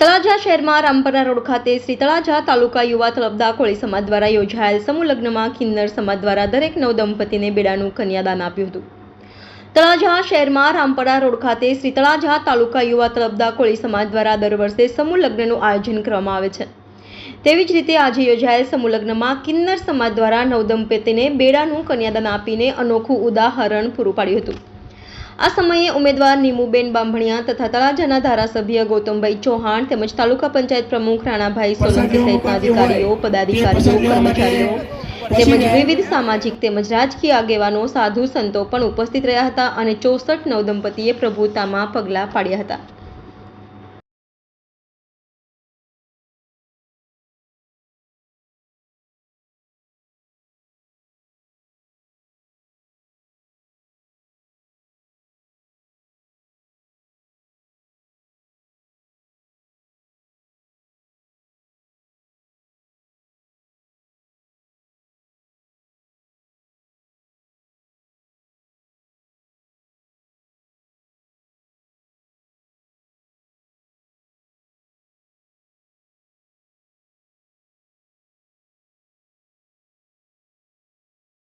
તળાજા શહેરમાં રામપરા રોડ ખાતે શ્રી તળાજા તાલુકા યુવા તલબદા કોળી સમાજ દ્વારા યોજાયેલ સમૂહ લગ્નમાં કિન્નર સમાજ દ્વારા દરેક નવદંપતિને બેડાનું કન્યાદાન આપ્યું હતું. તળાજા શહેરમાં રામપરા રોડ ખાતે શ્રી તળાજા તાલુકા યુવા તલબદા કોળી સમાજ દ્વારા દર વર્ષે સમૂહ લગ્નનું આયોજન કરવામાં આવે છે. તેવી જ રીતે આજે યોજાયેલ સમૂહ લગ્નમાં કિન્નર સમાજ દ્વારા નવદંપતિને બેડાનું કન્યાદાન આપીને અનોખું ઉદાહરણ પૂરું પાડ્યું હતું. આ સમયે ઉમેદવાર નીમુબેન બાંભણિયા તથા તળાજાના ધારાસભ્ય ગૌતમભાઈ ચૌહાણ તેમજ તાલુકા પંચાયત પ્રમુખ રાણાભાઈ સોલંકી સહિતના અધિકારીઓ પદાધિકારીઓ કર્મચારીઓ તેમજ વિવિધ સામાજિક તેમજ રાજકીય આગેવાનો સાધુ સંતો પણ ઉપસ્થિત રહ્યા હતા અને ચોસઠ નવદંપતીએ પ્રભુતામાં પગલાં પાડ્યા હતા.